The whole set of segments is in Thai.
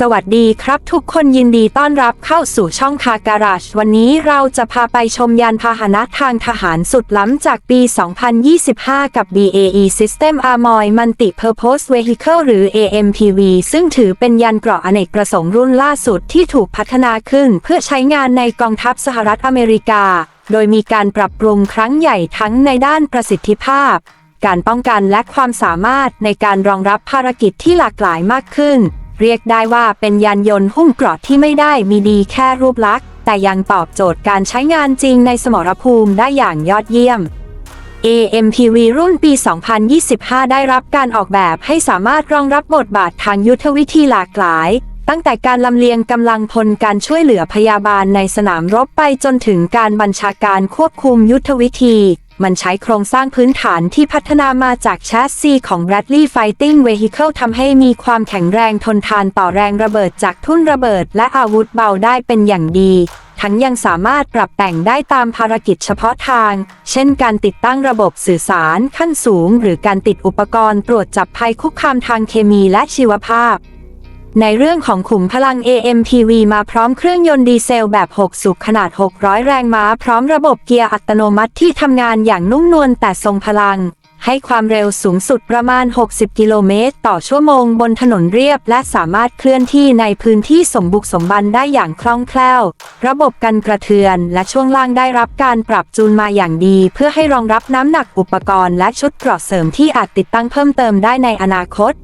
สวัสดีครับทุกคนยินดีต้อนรับเข้าสู่ช่องคาการาช วันนี้เราจะพาไปชมยานพาหนะทางทหารสุดล้ำจากปี 2025 กับ BAE System Armored Multi-Purpose Vehicle หรือ AMPV ซึ่งถือเป็นยานเกราะอเนกประสงค์รุ่นล่าสุดที่ถูกพัฒนาขึ้นเพื่อใช้งานในกองทัพสหรัฐอเมริกา โดยมีการปรับปรุงครั้งใหญ่ทั้งในด้านประสิทธิภาพ การป้องกันและความสามารถในการรองรับภารกิจที่หลากหลายมากขึ้น เรียกได้ว่าเป็นยานยนต์หุ้มเกราะที่ไม่ได้มีดีแค่รูปลักษณ์ แต่ยังตอบโจทย์การใช้งานจริงในสมรภูมิได้อย่างยอดเยี่ยม AMPV รุ่นปี 2025 ได้รับการออกแบบให้สามารถรองรับบทบาททางยุทธวิธีหลากหลาย ตั้งแต่การลำเลียงกำลังพลการช่วยเหลือพยาบาลในสนามรบไปจนถึงการบัญชาการควบคุมยุทธวิธี มันใช้โครงสร้างพื้นฐานที่พัฒนามาจากแชสซีของ Bradley Fighting Vehicle ทำให้มีความแข็งแรงทนทานต่อแรงระเบิดจากทุ่นระเบิดและอาวุธเบาได้เป็นอย่างดี ทั้งยังสามารถปรับแต่งได้ตามภารกิจเฉพาะทาง เช่นการติดตั้งระบบสื่อสารขั้นสูง หรือการติดอุปกรณ์ตรวจจับภัยคุกคามทางเคมีและชีวภาพ ในเรื่องของขุมพลัง AMPV มาพร้อมเครื่องยนต์ดีเซลแบบ 6 สูบขนาด 600 แรงม้า พร้อมระบบเกียร์อัตโนมัติที่ทำงานอย่างนุ่มนวลแต่ทรงพลัง ให้ความเร็วสูงสุดประมาณ 60 กิโลเมตร ต่อชั่วโมงบนถนนเรียบ และสามารถเคลื่อนที่ในพื้นที่สมบุกสมบันได้อย่างคล่องแคล่ว ระบบกันกระเทือน และช่วงล่างได้รับการปรับจูนมาอย่างดี เพื่อให้รองรับน้ำหนักอุปกรณ์และชุดเกราะเสริมที่อาจติดตั้งเพิ่มเติมได้ในอนาคต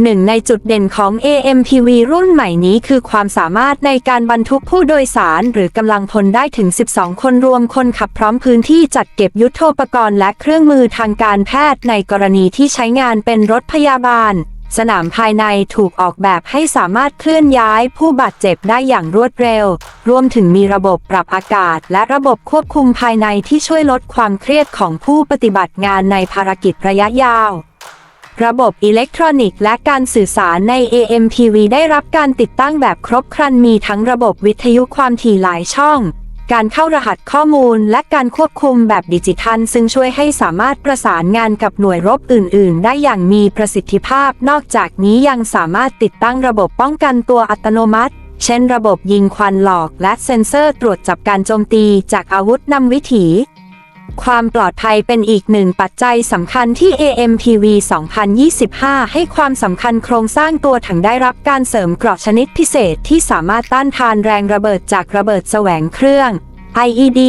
หนึ่งในจุดเด่นของ AMPV รุ่นใหม่นี้คือความสามารถในการบรรทุกผู้โดยสารหรือกำลังพลได้ถึง 12 คนรวมคนขับพร้อมพื้นที่จัดเก็บยุทโธปกรณ์และเครื่องมือทางการแพทย์ในกรณีที่ใช้งานเป็นรถพยาบาล สนามภายในถูกออกแบบให้สามารถเคลื่อนย้ายผู้บาดเจ็บได้อย่างรวดเร็ว รวมถึงมีระบบปรับอากาศ และระบบควบคุมภายในที่ช่วยลดความเครียดของผู้ปฏิบัติงานในภารกิจระยะยาว ระบบอิเล็กทรอนิกส์และการสื่อสารใน AMPV ได้รับการติดตั้งแบบครบครันมีทั้งระบบวิทยุความถี่หลายช่อง การเข้ารหัสข้อมูลและการควบคุมแบบดิจิทัล ซึ่งช่วยให้สามารถประสานงานกับหน่วยรบอื่น ๆ ได้อย่างมีประสิทธิภาพ นอกจากนี้ยังสามารถติดตั้งระบบป้องกันตัวอัตโนมัติ เช่น ระบบยิงควันหลอก และเซ็นเซอร์ตรวจจับการโจมตีจากอาวุธนำวิถี ความปลอดภัยเป็นอีกหนึ่งปัจจัยสำคัญที่ AMPV 2025 ให้ความสำคัญโครงสร้างตัวถังได้รับการเสริมเกราะชนิดพิเศษที่สามารถต้านทานแรงระเบิดจากระเบิดแสวงเครื่อง IED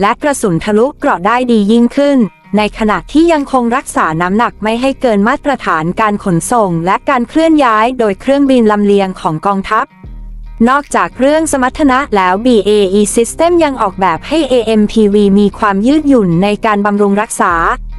และกระสุนทะลุเกราะได้ดียิ่งขึ้น ในขณะที่ยังคงรักษาน้ำหนักไม่ให้เกินมาตรฐานการขนส่ง และการเคลื่อนย้ายโดยเครื่องบินลำเลียงของกองทัพ นอกจากเรื่องสมรรถนะแล้ว BAE System ยังออกแบบให้ AMPV มีความยืดหยุ่นในการบำรุงรักษา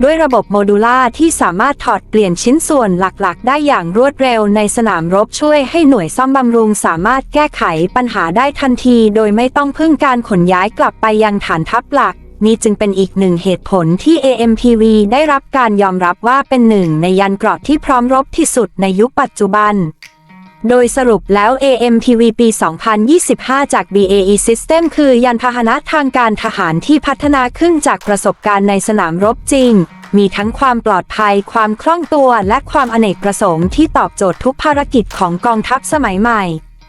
ด้วยระบบโมดูล่าที่สามารถถอดเปลี่ยนชิ้นส่วนหลักๆ ได้อย่างรวดเร็วในสนามรบช่วยให้หน่วยซ่อมบำรุงสามารถแก้ไขปัญหาได้ทันที โดยไม่ต้องพึ่งการขนย้ายกลับไปยังฐานทัพหลักนี่จึงเป็นอีกหนึ่งเหตุผลที่ AMPV ได้รับการยอมรับว่าเป็นหนึ่งในยันเกราะที่พร้อมรบที่สุดในยุคปัจจุบัน โดยสรุปแล้ว AMPV ปี 2025 จาก BAE System คือยานพาหนะทางการทหารที่พัฒนาขึ้นจากประสบการณ์ในสนามรบจริง มีทั้งความปลอดภัย ความคล่องตัว และความอเนกประสงค์ที่ตอบโจทย์ทุกภารกิจของกองทัพสมัยใหม่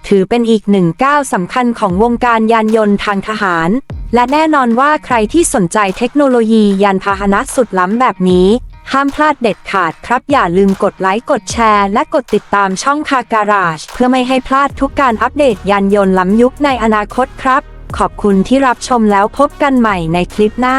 ถือเป็นอีกหนึ่งก้าวสำคัญของวงการยานยนต์ทางทหาร และแน่นอนว่าใครที่สนใจเทคโนโลยียานพาหนะสุดล้ำแบบนี้ ห้ามพลาดเด็ดขาดครับ อย่าลืมกดไลค์กดแชร์ และกดติดตามช่องคาการาช เพื่อไม่ให้พลาดทุกการอัปเดตยานยนต์ล้ำยุคในอนาคตครับ ขอบคุณที่รับชมแล้วพบกันใหม่ในคลิปหน้า